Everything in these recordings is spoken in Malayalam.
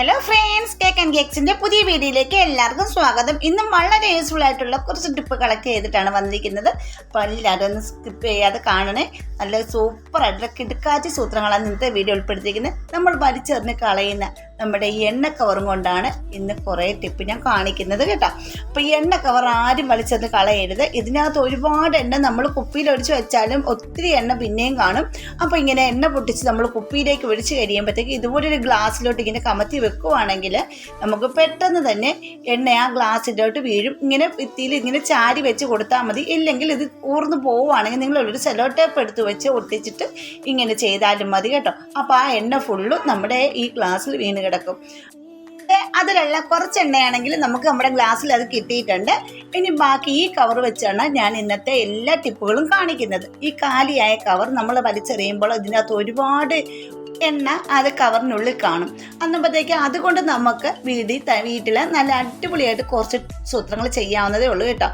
ഹലോ ഫ്രണ്ട്സ് കേക്ക് ആൻഡ് കേക്സിന്റെ പുതിയ വീഡിയോയിലേക്ക് എല്ലാവർക്കും സ്വാഗതം. ഇന്നും വളരെ യൂസ്ഫുൾ ആയിട്ടുള്ള കുറച്ച് ടിപ്പ് കളക്ട് ചെയ്തിട്ടാണ് വന്നിരിക്കുന്നത്. അപ്പോൾ എല്ലാവരും ഒന്ന് സ്കിപ്പ് ചെയ്യാതെ കാണണേ. നല്ല സൂപ്പർ ആയിട്ടുള്ള കിടക്കാച്ചി സൂത്രങ്ങളാണ് ഇന്നത്തെ വീഡിയോ ഉൾപ്പെടുത്തിയിരിക്കുന്നത്. നമ്മൾ വലിച്ചെറിഞ്ഞ് കളയുന്ന നമ്മുടെ ഈ എണ്ണ കവറും കൊണ്ടാണ് ഇന്ന് കുറേ ടിപ്പ് ഞാൻ കാണിക്കുന്നത് കേട്ടോ. അപ്പോൾ ഈ എണ്ണ കവർ ആരും വലിച്ചത് കളയരുത്. ഇതിനകത്ത് ഒരുപാട് എണ്ണ നമ്മൾ കുപ്പിയിൽ ഒഴിച്ച് വെച്ചാലും ഒത്തിരി എണ്ണ പിന്നെയും കാണും. അപ്പോൾ ഇങ്ങനെ എണ്ണ പൊട്ടിച്ച് നമ്മൾ കുപ്പിയിലേക്ക് ഒഴിച്ച് കഴിയുമ്പോഴത്തേക്ക് ഇതുപോലെ ഒരു ഗ്ലാസ്സിലോട്ട് ഇങ്ങനെ കമത്തി വെക്കുവാണെങ്കിൽ നമുക്ക് പെട്ടെന്ന് തന്നെ എണ്ണ ആ ഗ്ലാസ്സിലോട്ട് വീഴും. ഇങ്ങനെ ഭിത്തിയിൽ ഇങ്ങനെ ചാരി വെച്ച് കൊടുത്താൽ മതി. ഇല്ലെങ്കിൽ ഇത് ഊർന്ന് പോവുകയാണെങ്കിൽ നിങ്ങൾ ഒരു ടേപ്പ് എടുത്ത് വെച്ച് ഒട്ടിച്ചിട്ട് ഇങ്ങനെ ചെയ്താലും മതി കേട്ടോ. അപ്പോൾ ആ എണ്ണ ഫുള്ളും നമ്മുടെ ഈ ഗ്ലാസ്സിൽ വീണ് കിടക്കും. അതിലുള്ള കുറച്ച് എണ്ണയാണെങ്കിൽ നമുക്ക് നമ്മുടെ ഗ്ലാസ്സിൽ അത് കിട്ടിയിട്ടുണ്ട്. ഇനി ബാക്കി ഈ കവർ വെച്ചാണ് ഞാൻ ഇന്നത്തെ എല്ലാ ടിപ്പുകളും കാണിക്കുന്നത്. ഈ കാലിയായ കവർ നമ്മൾ വലിച്ചെറിയുമ്പോൾ ഇതിനകത്ത് ഒരുപാട് എണ്ണ അത് കവറിനുള്ളിൽ കാണും. അന്നുമ്പോഴത്തേക്ക് അതുകൊണ്ട് നമുക്ക് വീടി വീട്ടിൽ നല്ല അടിപൊളിയായിട്ട് കുറച്ച് സൂത്രങ്ങൾ ചെയ്യാവുന്നതേ ഉള്ളൂ കേട്ടോ.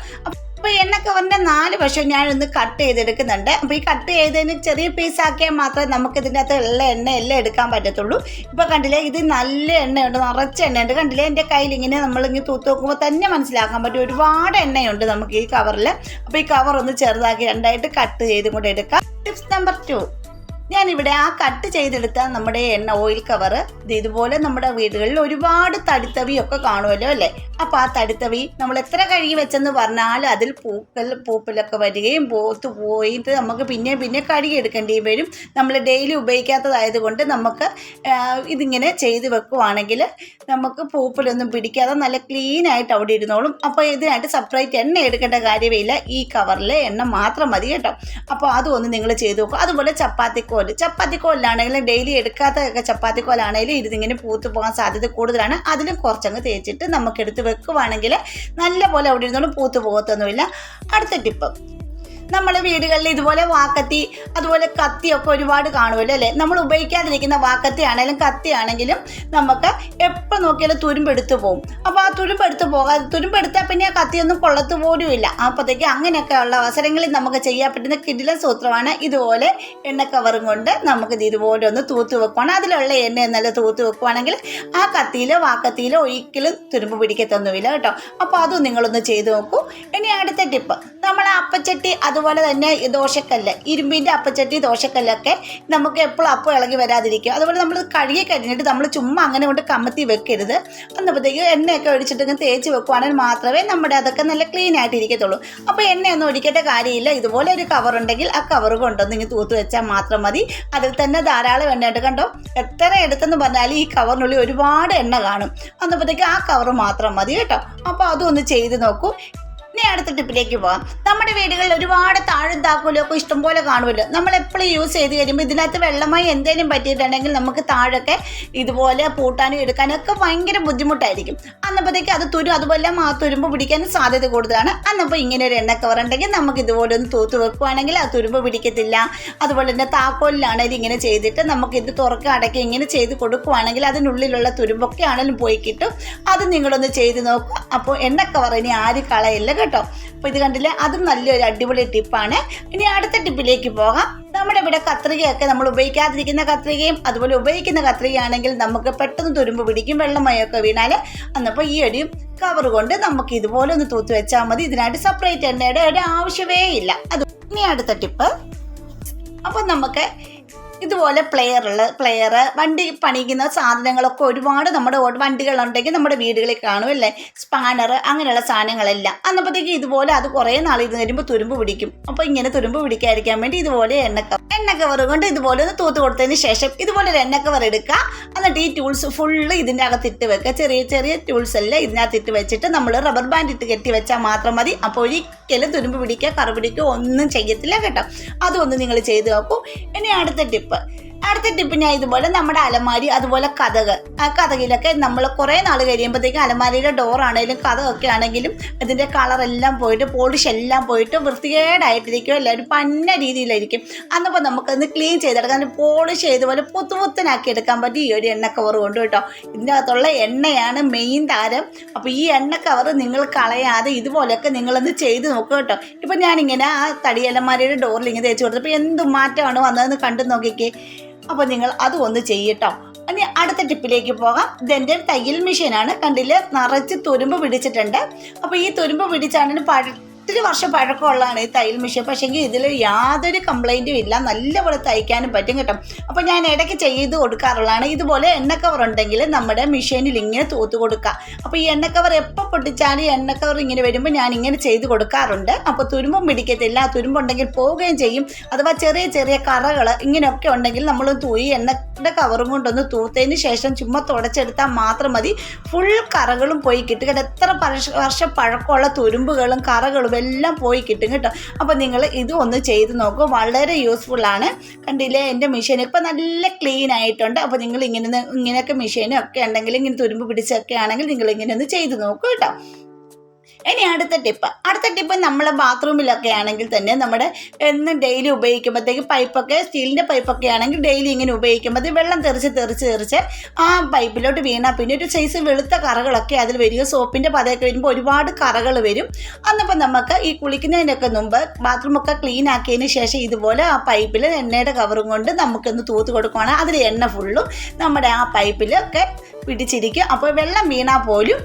അപ്പോൾ എണ്ണക്ക വന്ന നാല് വശം ഞാനൊന്ന് കട്ട് ചെയ്തെടുക്കുന്നുണ്ട്. അപ്പോൾ ഈ കട്ട് ചെയ്തതിന് ചെറിയ പീസാക്കിയാൽ മാത്രമേ നമുക്ക് ഇതിന്റെ അകത്ത് ഉള്ള എണ്ണ എല്ലാം എടുക്കാൻ പറ്റത്തുള്ളൂ. ഇപ്പോൾ കണ്ടില്ലേ ഇത് നല്ല എണ്ണയുണ്ട് നിറച്ച എണ്ണയുണ്ട്. കണ്ടില്ലേ എന്റെ കയ്യിൽ ഇങ്ങനെ നമ്മളിങ്ങനെ തൂത്ത് നോക്കുമ്പോൾ തന്നെ മനസ്സിലാക്കാൻ പറ്റും. ഒരുപാട് എണ്ണയുണ്ട് നമുക്ക് ഈ കവറിൽ അപ്പോൾ ഈ കവർ ഒന്ന് ചെറുതാക്കി രണ്ടായിട്ട് കട്ട് ചെയ്തും കൂടെ എടുക്കാം. ടിപ്സ് നമ്പർ ടു ഞാനിവിടെ ആ കട്ട് ചെയ്തെടുത്ത നമ്മുടെ എണ്ണ ഓയിൽ കവർ ഇതുപോലെ നമ്മുടെ വീടുകളിൽ ഒരുപാട് തടിത്തവിയൊക്കെ കാണുമല്ലോ അല്ലേ? അപ്പോൾ ആ തടിത്തവി നമ്മൾ എത്ര കഴുകി വെച്ചെന്ന് പറഞ്ഞാൽ അതിൽ പൂക്കൽ പൂപ്പലൊക്കെ വരികയും പോത്ത് പോയിട്ട് നമുക്ക് പിന്നെ പിന്നെ കഴുകി എടുക്കേണ്ടി വരും. നമ്മൾ ഡെയിലി ഉപയോഗിക്കാത്തതായത് കൊണ്ട് നമുക്ക് ഇതിങ്ങനെ ചെയ്ത് വെക്കുവാണെങ്കിൽ നമുക്ക് പൂപ്പലൊന്നും പിടിക്കാതെ നല്ല ക്ലീൻ ആയിട്ട് അവിടെ ഇരുന്നോളും. അപ്പോൾ ഇതിനായിട്ട് സെപ്പറേറ്റ് എണ്ണ എടുക്കേണ്ട കാര്യമില്ല. ഈ കവറിലെ എണ്ണ മാത്രം മതി കേട്ടോ. അപ്പോൾ അതും ഒന്ന് നിങ്ങൾ ചെയ്ത് നോക്കുക അതുപോലെ ചപ്പാത്തിക്കോൽ ചപ്പാത്തിക്കോലിലാണെങ്കിലും ഡെയിലി എടുക്കാത്ത ചപ്പാത്തി കോലാണെങ്കിലും ഇതിങ്ങനെ പൂത്ത് പോകാൻ സാധ്യത കൂടുതലാണ്. അതിലും കുറച്ചങ്ങ് തേച്ചിട്ട് നമുക്ക് എടുത്ത് വെക്കുവാണെങ്കിൽ നല്ല പോലെ അവിടെ ഇരുന്നോളും പൂത്ത് പോകത്തൊന്നുമില്ല. അടുത്ത ടിപ്പ് നമ്മൾ വീടുകളിൽ ഇതുപോലെ വാക്കത്തി അതുപോലെ കത്തിയൊക്കെ ഒരുപാട് കാണുമല്ലോ അല്ലേ? നമ്മൾ ഉപയോഗിക്കാതിരിക്കുന്ന വാക്കത്തി ആണെങ്കിലും കത്തി ആണെങ്കിലും നമുക്ക് എപ്പോൾ നോക്കിയാലും തുരുമ്പെടുത്ത് പോകും അപ്പോൾ ആ തുരുമ്പെടുത്ത് പോകാതെ തുരുമ്പെടുത്താൽ പിന്നെ ആ കത്തിയൊന്നും കൊള്ളത്ത് പോലും ഇല്ല അപ്പോഴത്തേക്ക് അങ്ങനെയൊക്കെ ഉള്ള അവസരങ്ങളിൽ നമുക്ക് ചെയ്യാൻ പറ്റുന്ന കിടില സൂത്രമാണ് ഇതുപോലെ എണ്ണ കവറും കൊണ്ട് നമുക്കിത് ഇതുപോലെ ഒന്ന് തൂത്ത് വെക്കുവാണ്. അതിലുള്ള എണ്ണ എന്നല്ല തൂത്ത് വെക്കുവാണെങ്കിൽ ആ കത്തിയിലോ വാക്കത്തിയിലോ ഒരിക്കലും തുരുമ്പ് പിടിക്കത്തൊന്നുമില്ല കേട്ടോ. അപ്പോൾ അതും നിങ്ങളൊന്ന് ചെയ്തു നോക്കൂ. ഇനി അടുത്ത ടിപ്പ്. നമ്മൾ അപ്പച്ചട്ടി അതുപോലെ തന്നെ ദോശക്കല്ല് ഇരുമ്പിന്റെ അപ്പച്ചട്ടി ദോശക്കല്ലൊക്കെ നമുക്ക് എപ്പോഴും അപ്പം ഇളകി വരാതിരിക്കും. അതുപോലെ നമ്മൾ കഴുകി കഴിഞ്ഞിട്ട് നമ്മൾ ചുമ്മാ അങ്ങനെ കൊണ്ട് കമ്മത്തി വെക്കരുത്. അന്നപ്പോഴത്തേക്ക് എണ്ണയൊക്കെ ഒഴിച്ചിട്ട് ഇങ്ങനെ തേച്ച് വെക്കുവാണെങ്കിൽ മാത്രമേ നമ്മുടെ അതൊക്കെ നല്ല ക്ലീൻ ആയിട്ട് ഇരിക്കത്തുള്ളൂ അപ്പോൾ എണ്ണയൊന്നും ഒഴിക്കേണ്ട കാര്യമില്ല. ഇതുപോലെ ഒരു കവർ ഉണ്ടെങ്കിൽ ആ കവർ കൊണ്ടൊന്ന് ഇങ്ങനെ തൂത്ത് വെച്ചാൽ മാത്രം മതി. അതിൽ തന്നെ ധാരാളം എണ്ണയുണ്ട് കണ്ടോ? എത്ര എടുത്തെന്ന് പറഞ്ഞാൽ ഈ കവറിനുള്ളിൽ ഒരുപാട് എണ്ണ കാണും. അന്നപ്പോഴത്തേക്ക് ആ കവർ മാത്രം മതി കേട്ടോ. അപ്പോൾ അതൊന്ന് ചെയ്ത് നോക്കൂ. ഇനി അടുത്ത ടിപ്പിലേക്ക് പോകാം നമ്മുടെ വീടുകളിൽ ഒരുപാട് താഴും താക്കോലും ഒക്കെ ഇഷ്ടംപോലെ കാണുമല്ലോ. നമ്മൾ എപ്പോഴും യൂസ് ചെയ്ത് കഴിയുമ്പോൾ ഇതിനകത്ത് വെള്ളമായി എന്തെങ്കിലും പറ്റിയിട്ടുണ്ടെങ്കിൽ നമുക്ക് താഴൊക്കെ ഇതുപോലെ പൂട്ടാനും എടുക്കാനും ഒക്കെ ഭയങ്കര ബുദ്ധിമുട്ടായിരിക്കും. അന്നപ്പോഴത്തേക്ക് അത് തുരും അതുപോലെ ആ തുരുമ്പ് പിടിക്കാനും സാധ്യത കൂടുതലാണ്. അന്നപ്പോൾ ഇങ്ങനെ ഒരു എണ്ണ കവർ ഉണ്ടെങ്കിൽ നമുക്ക് ഇതുപോലെ ഒന്ന് തൂത്ത് വെക്കുവാണെങ്കിൽ ആ തുരുമ്പ് പിടിക്കത്തില്ല. അതുപോലെ തന്നെ താക്കോലിലാണെങ്കിലും ഇങ്ങനെ ചെയ്തിട്ട് നമുക്ക് ഇത് തുറക്കുക അടക്കി ഇങ്ങനെ ചെയ്ത് കൊടുക്കുവാണെങ്കിൽ അതിനുള്ളിലുള്ള തുരുമ്പൊക്കെ ആണെങ്കിലും പോയി കിട്ടും. അത് നിങ്ങളൊന്ന് ചെയ്ത് നോക്കുക അപ്പോൾ എണ്ണ കവർ ഇനി ആര് കളയില്ല കേട്ടോ. അപ്പോൾ ഇത് കണ്ടില്ലേ? അതും നല്ലൊരു അടിപൊളി ടിപ്പാണ്. ഇനി അടുത്ത ടിപ്പിലേക്ക് പോകാം. നമ്മുടെ ഇവിടെ കത്രികയൊക്കെ നമ്മൾ ഉപയോഗിക്കാതിരിക്കുന്ന കത്രികയും അതുപോലെ ഉപയോഗിക്കുന്ന കത്രികയാണെങ്കിൽ നമുക്ക് പെട്ടെന്ന് തുരുമ്പ് പിടിക്കും വെള്ളമയൊക്കെ വീണാൽ അന്നപ്പോൾ ഈ ഒരു കവർ കൊണ്ട് നമുക്ക് ഇതുപോലെ ഒന്ന് തൂത്ത് വെച്ചാൽ മതി. ഇതിനായിട്ട് സെപ്പറേറ്റ് എണ്ണയുടെ ഒരു ആവശ്യമേ ഇല്ല. അത് ഇനി അടുത്ത ടിപ്പ്. അപ്പം നമുക്ക് ഇതുപോലെ പ്ലെയറുള്ള പ്ലെയർ വണ്ടി പണിയിക്കുന്ന സാധനങ്ങളൊക്കെ ഒരുപാട് നമ്മുടെ വണ്ടികളുണ്ടെങ്കിൽ നമ്മുടെ വീടുകളിൽ കാണും അല്ലേ? സ്പാനർ അങ്ങനെയുള്ള സാധനങ്ങളെല്ലാം. അന്നപ്പോഴത്തേക്ക് ഇതുപോലെ അത് കുറേ നാൾ ഇരുന്ന് വരുമ്പോൾ തുരുമ്പ് പിടിക്കും. അപ്പോൾ ഇങ്ങനെ തുരുമ്പ് പിടിക്കാതിരിക്കാൻ വേണ്ടി ഇതുപോലെ എണ്ണ കവർ എണ്ണ കവർ കൊണ്ട് ഇതുപോലെ ഒന്ന് തൂത്ത് കൊടുത്തതിന് ശേഷം ഇതുപോലെ ഒരു കവർ എടുക്കുക. എന്നിട്ട് ഈ ടൂൾസ് ഫുള്ള് ഇതിന്റെ അകത്തിട്ട് വെക്കുക. ചെറിയ ചെറിയ ടൂൾസ് എല്ലാം ഇതിനകത്തിട്ട് വെച്ചിട്ട് നമ്മൾ റബ്ബർ ബാൻഡ് ഇട്ട് കെട്ടി വെച്ചാൽ മാത്രം മതി. അപ്പോൾ ഒരിക്കലും തുരുമ്പ് പിടിക്കുക കറ പിടിക്കുക ഒന്നും ചെയ്യത്തില്ല കേട്ടോ. അതൊന്ന് നിങ്ങൾ ചെയ്ത് നോക്കൂ. ഇനി അടുത്ത ടിപ്പ് Bye. അടുത്ത ടിപ്പ് ഞാൻ ഇതുപോലെ നമ്മുടെ അലമാരി അതുപോലെ കഥക്. ആ കഥകിലൊക്കെ നമ്മൾ കുറേ നാൾ കഴിയുമ്പോഴത്തേക്കും അലമാരിയുടെ ആണെങ്കിലും കഥകൊക്കെ ആണെങ്കിലും ഇതിന്റെ കളറെല്ലാം പോയിട്ട് പോളിഷ് എല്ലാം പോയിട്ട് വൃത്തികേടായിട്ടിരിക്കും. എല്ലാവരും പന്ന രീതിയിലായിരിക്കും. അന്നപ്പോൾ നമുക്കൊന്ന് ക്ലീൻ ചെയ്തെടുക്കാൻ പോളിഷ് ചെയ്തുപോലെ പുത്തുപുത്തനാക്കി എടുക്കാൻ പറ്റും ഈ ഒരു എണ്ണ കവർ കൊണ്ട് കേട്ടോ. ഇതിന്റെ അകത്തുള്ള എണ്ണയാണ് മെയിൻ താരം. അപ്പോൾ ഈ എണ്ണ കവർ നിങ്ങൾ കളയാതെ ഇതുപോലെയൊക്കെ നിങ്ങളൊന്ന് ചെയ്ത് നോക്കുക കേട്ടോ. ഇപ്പം ഞാനിങ്ങനെ ആ തടി അലമാരിയുടെ ഡോറിൽ ഇങ്ങനെ തേച്ച് കൊടുത്തപ്പോൾ എന്ത് മാറ്റമാണ് വന്നതെന്ന് കണ്ടു നോക്കിക്കേ. അപ്പോൾ നിങ്ങൾ അത് ഒന്ന് ചെയ്യട്ടോ. ഇനി അടുത്ത ടിപ്പിലേക്ക് പോകാം. ഇതെന്റെ തയ്യൽ മെഷീനാണ് കണ്ടില്ല? നിറച്ച് തുരുമ്പ് പിടിച്ചിട്ടുണ്ട്. അപ്പോൾ ഈ തുരുമ്പ് പിടിച്ചാണ് പഴ ഒത്തിരി വർഷം പഴക്കമുള്ളതാണ് ഈ തയ്യൽ മെഷീൻ പക്ഷേങ്കിൽ ഇതിൽ യാതൊരു കംപ്ലൈന്റും ഇല്ല. നല്ലപോലെ തയ്ക്കാനും പറ്റും കേട്ടോ. അപ്പോൾ ഞാൻ ഇടയ്ക്ക് ചെയ്ത് കൊടുക്കാറുള്ളതാണ്. ഇതുപോലെ എണ്ണ കവർ ഉണ്ടെങ്കിൽ നമ്മുടെ മെഷീനിൽ ഇങ്ങനെ തൂത്ത് കൊടുക്കുക. അപ്പോൾ ഈ എണ്ണ കവർ എപ്പോൾ പൊട്ടിച്ചാലും എണ്ണ കവർ ഇങ്ങനെ വരുമ്പോൾ ഞാൻ ഇങ്ങനെ ചെയ്ത് കൊടുക്കാറുണ്ട്. അപ്പോൾ തുരുമ്പും പിടിക്കത്തില്ല. തുരുമ്പുണ്ടെങ്കിൽ പോവുകയും ചെയ്യും. അഥവാ ചെറിയ ചെറിയ കറകൾ ഇങ്ങനെയൊക്കെ ഉണ്ടെങ്കിൽ നമ്മൾ തൂയി എണ്ണയുടെ കവറും കൊണ്ടൊന്ന് തൂത്തതിന് ശേഷം ചുമ്മാ തുടച്ചെടുത്താൽ മാത്രം മതി. ഫുൾ കറകളും പോയി കിട്ടും കേട്ടോ. എത്ര വർഷ വർഷം പഴക്കമുള്ള തുരുമ്പുകളും കറകളും എല്ലാം പോയി കിട്ടും കേട്ടോ. അപ്പോൾ നിങ്ങൾ ഇത് ഒന്ന് ചെയ്ത് നോക്കൂ. വളരെ യൂസ്ഫുൾ ആണ്. കണ്ടില്ലേ? എന്റെ മെഷീൻ ഇപ്പോൾ നല്ല ക്ലീൻ ആയിട്ടുണ്ട്. അപ്പോൾ നിങ്ങൾ ഇങ്ങനെ ഇങ്ങനെയൊക്കെ മെഷീനും ഒക്കെ ഉണ്ടെങ്കിൽ ഇങ്ങനെ തുരുമ്പ് പിടിച്ചൊക്കെ ആണെങ്കിൽ നിങ്ങൾ ഇങ്ങനെ ഒന്ന് ചെയ്ത് നോക്കൂ കേട്ടോ. ഇനി അടുത്ത ടിപ്പ് അടുത്ത ടിപ്പ് നമ്മളെ ബാത്റൂമിലൊക്കെ ആണെങ്കിൽ തന്നെ നമ്മുടെ എന്നും ഡെയിലി ഉപയോഗിക്കുമ്പോഴത്തേക്ക് പൈപ്പൊക്കെ സ്റ്റീലിന്റെ പൈപ്പൊക്കെ ആണെങ്കിൽ ഡെയിലി ഇങ്ങനെ ഉപയോഗിക്കുമ്പോൾ വെള്ളം തെറിച്ച് തെറിച്ച് തെറിച്ച് ആ പൈപ്പിലോട്ട് വീണാൽ പിന്നെ ഒരു സൈസ് വെളുത്ത കറകളൊക്കെ അതിൽ വരിക സോപ്പിന്റെ പതയൊക്കെ വരുമ്പോൾ ഒരുപാട് കറകൾ വരും. അന്നപ്പോൾ നമുക്ക് ഈ കുളിക്കുന്നതിനൊക്കെ മുമ്പ് ബാത്റൂമൊക്കെ ക്ലീൻ ആക്കിയതിന് ശേഷം ഇതുപോലെ ആ പൈപ്പിൽ എണ്ണയുടെ കവറും കൊണ്ട് നമുക്കൊന്ന് തൂത്ത് കൊടുക്കുവാണെങ്കിൽ അതിൽ എണ്ണ ഫുള്ളും നമ്മുടെ ആ പൈപ്പിലൊക്കെ പിടിച്ചിരിക്കും അപ്പോൾ വെള്ളം വീണാൽ പോലും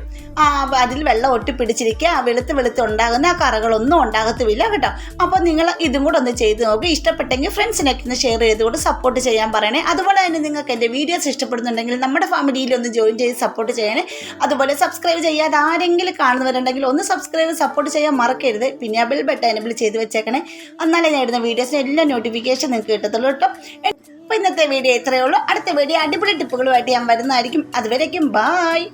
അതിൽ വെള്ളം ഒട്ടി പിടിച്ചിരിക്കുക. ആ വെളുത്ത് വെളുത്ത് ഉണ്ടാകുന്ന ആ കറകളൊന്നും ഉണ്ടാകത്തുമില്ല കേട്ടോ. അപ്പോൾ നിങ്ങൾ ഇതും കൂടെ ഒന്ന് ചെയ്ത് നോക്കുക ഇഷ്ടപ്പെട്ടെങ്കിൽ ഫ്രണ്ട്സിനൊക്കെ ഒന്ന് ഷെയർ ചെയ്തുകൊണ്ട് സപ്പോർട്ട് ചെയ്യാൻ പറയണേ. അതുപോലെ തന്നെ നിങ്ങൾക്ക് എന്റെ വീഡിയോസ് ഇഷ്ടപ്പെടുന്നുണ്ടെങ്കിൽ നമ്മുടെ ഫാമിലിയിൽ ഒന്ന് ജോയിൻ ചെയ്ത് സപ്പോർട്ട് ചെയ്യണേ. അതുപോലെ സബ്സ്ക്രൈബ് ചെയ്യാതെ ആരെങ്കിലും കാണുന്നവരുണ്ടെങ്കിൽ ഒന്ന് സബ്സ്ക്രൈബ് സപ്പോർട്ട് ചെയ്യാൻ മറക്കരുത്. പിന്നെ ബെൽ ബട്ടൺ എനബിൾ ചെയ്ത് വെച്ചേക്കണേ. എന്നാലേ ഞാൻ ഇടുന്ന വീഡിയോസിന് എല്ലാ നോട്ടിഫിക്കേഷൻ നിങ്ങൾക്ക് കിട്ടത്തുള്ളൂ കേട്ടോ. അപ്പോൾ ഇന്നത്തെ വീഡിയോ ഇത്രയേ ഉള്ളൂ. അടുത്ത വീഡിയോ അടിപൊളി ടിപ്പുകളുമായിട്ട് ഞാൻ വരുന്നതായിരിക്കും. അതുവരേക്കും ബായ്